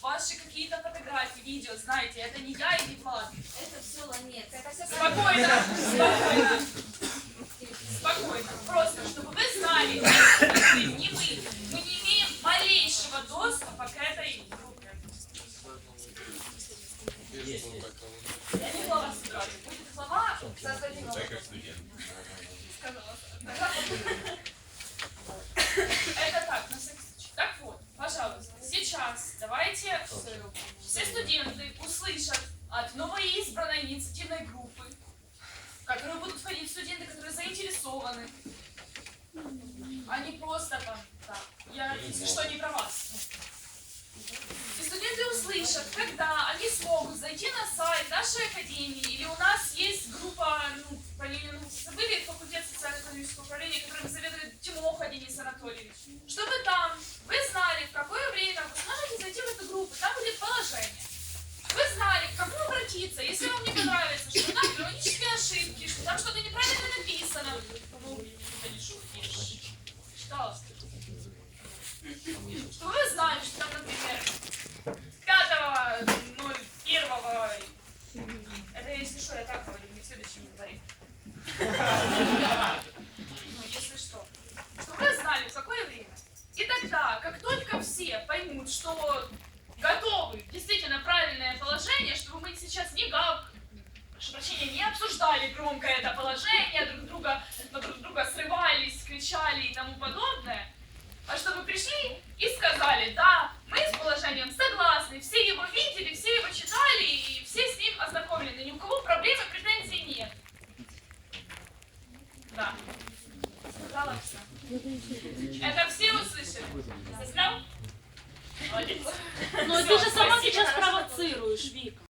ваши какие-то фотографии, видео, знаете, это не я и не Влад. Это все ланец. Это все Спокойно, спокойно, спокойно. Просто, чтобы вы знали, не мы, мы не имеем малейшего доступа к этой группе. Я не собираю. Будет глава, создадим Я как студент. сказала. Это так, на всякий случай. Так вот, пожалуйста, сейчас э, все студенты услышат от новоизбранной инициативной группы, в которую будут входить студенты, которые заинтересованы, не просто там, так, я, если что, не про вас. И студенты услышат, когда они смогут зайти на сайт нашей академии, или у нас есть группа, ну, по Ленину забыли, факультет социально-экономического управления, заведует Тимоха Денис Анатольевич, чтобы там вы знали, в какое время вы сможете зайти в эту группу, там будет положение. Вы знали, к кому обратиться, если вам не понравится, что там грамматические ошибки, что там что-то неправильно написано. Ну, это не шутки. Пожалуйста. Чтобы вы знали, что там, например, 5.01, это если что, я так говорю, не в следующем дворе. Ну, если что. Чтобы вы знали, в какое время. И тогда, как только все поймут, что готовы, действительно правильное положение, чтобы мы сейчас не гав, прошу прощения, не обсуждали громко это положение, друг друга, друг друга срывались, кричали и тому подобное, а чтобы пришли и сказали, да, мы с положением согласны, все его видели, все его читали и все с ним ознакомлены, ни у кого проблем и претензий нет. Да. Сказала все. Это все услышали? Застрял? Молодец. Но ты же сама сейчас провоцируешь, Вика.